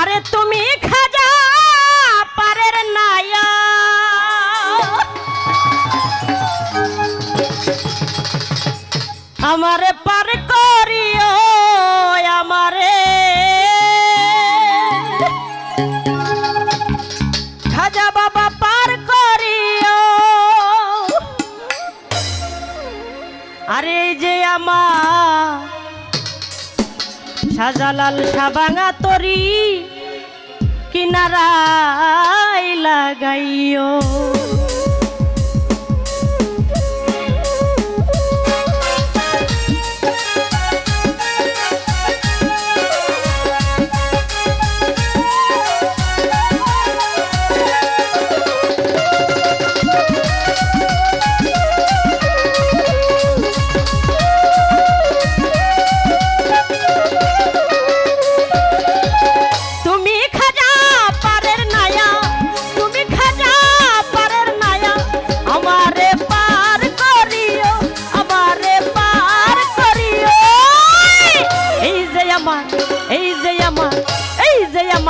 আরে তুমি খাজা পারের নায়া। আমারে পার করিও, আমারে। খাজা বাবা পার করিও। আরে যে আমার সাজালাল সাবাঙা তরি কিনারায় লাগাইও।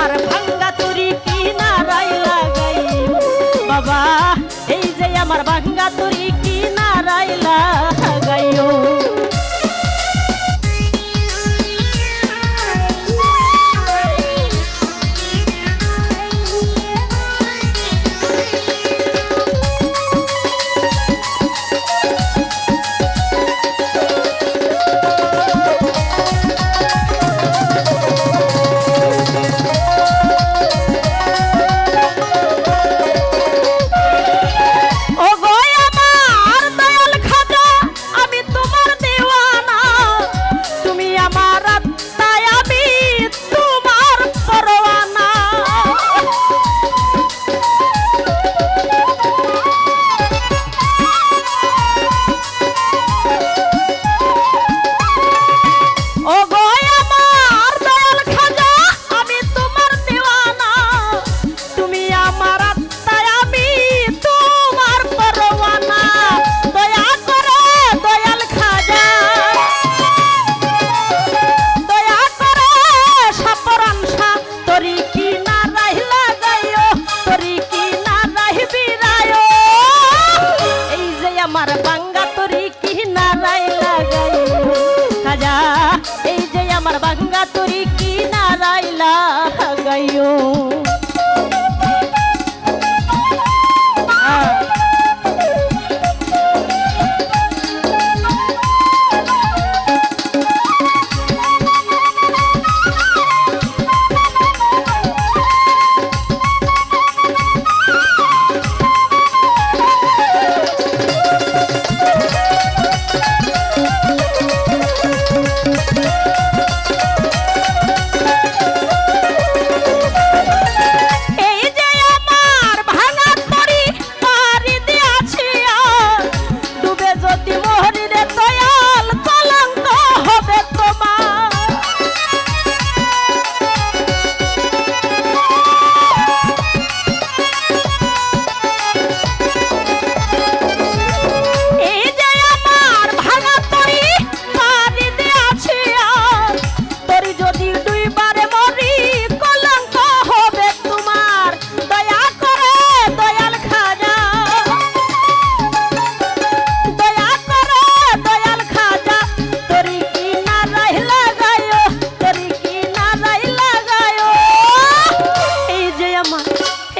আমার ভাঙ্গা তুরি কিনারায় লাগাই বাবা এই যে আমার ভাঙ্গা তুরি আমার বাঙ্গা তরি কি না রাইলা গাইও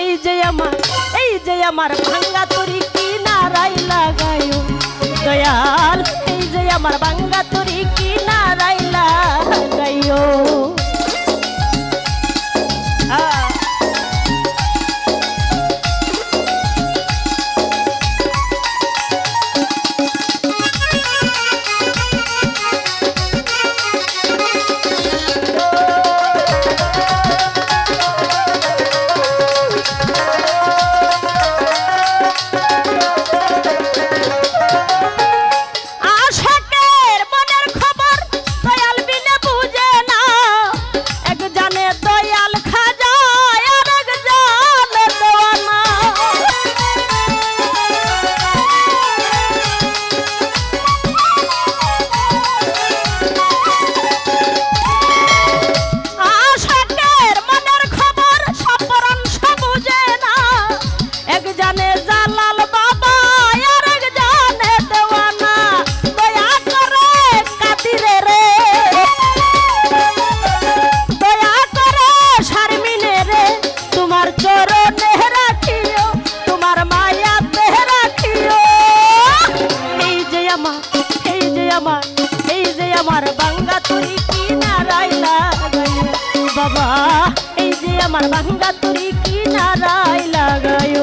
এই যে আমার, এই যে আমার ভাঙ্গা তরি কিনারাই লাগায়ো দয়াল, এই যে আমার ভাঙ্গা তরি কিনারাই লাগায়ো আমার এই যে আমার, এই যে আমার বাঙ্গা তুরি কি নারায় বাবা, এই যে আমার বাঙ্গা তুরি কি নারায় লাগায়।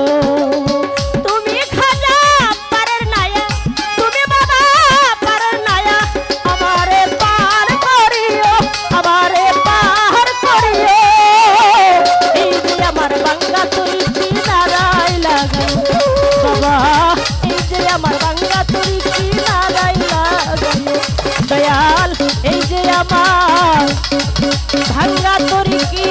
ভাঙ্গা তোর কি?